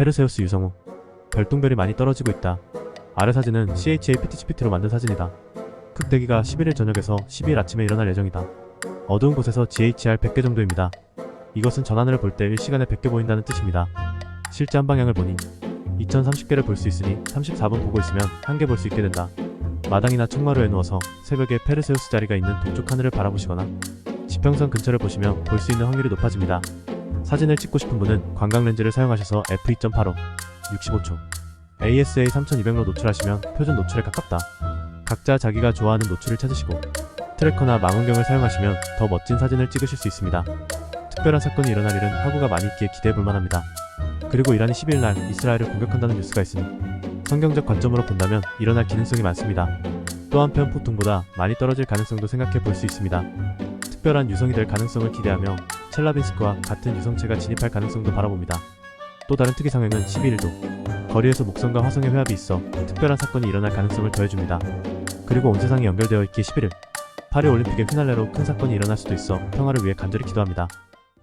페르세우스 유성우 별똥별이 많이 떨어지고 있다. 아래 사진은 CHA PTGPT로 만든 사진이다. 극대기가 11일 저녁에서 12일 아침에 일어날 예정이다. 어두운 곳에서 GHR 100개 정도입니다. 이것은 전하늘을 볼 때 1시간에 100개 보인다는 뜻입니다. 실제 한 방향을 보니 2030개를 볼 수 있으니 34분 보고 있으면 한 개 볼 수 있게 된다. 마당이나 청마루에 누워서 새벽에 페르세우스 자리가 있는 동쪽 하늘을 바라보시거나 지평선 근처를 보시면 볼 수 있는 확률이 높아집니다. 사진을 찍고 싶은 분은 관광 렌즈를 사용하셔서 f2.85 65초 ASA 3200로 노출하시면 표준 노출에 가깝다. 각자 자기가 좋아하는 노출을 찾으시고 트래커나 망원경을 사용하시면 더 멋진 사진을 찍으실 수 있습니다. 특별한 사건이 일어날 일은 화구가 많이 있기에 기대해 볼 만합니다. 그리고 이란이 10일 날 이스라엘을 공격한다는 뉴스가 있으니 성경적 관점으로 본다면 일어날 가능성이 많습니다. 또 한편 보통보다 많이 떨어질 가능성도 생각해 볼 수 있습니다. 특별한 유성이 될 가능성을 기대하며 첼라빈스크와 같은 유성체가 진입할 가능성도 바라봅니다. 또 다른 특이 상황은 11일도 거리에서 목성과 화성의 회합이 있어 특별한 사건이 일어날 가능성을 더해줍니다. 그리고 온 세상이 연결되어 있기에 11일 파리 올림픽의 휘날레로 큰 사건이 일어날 수도 있어 평화를 위해 간절히 기도합니다.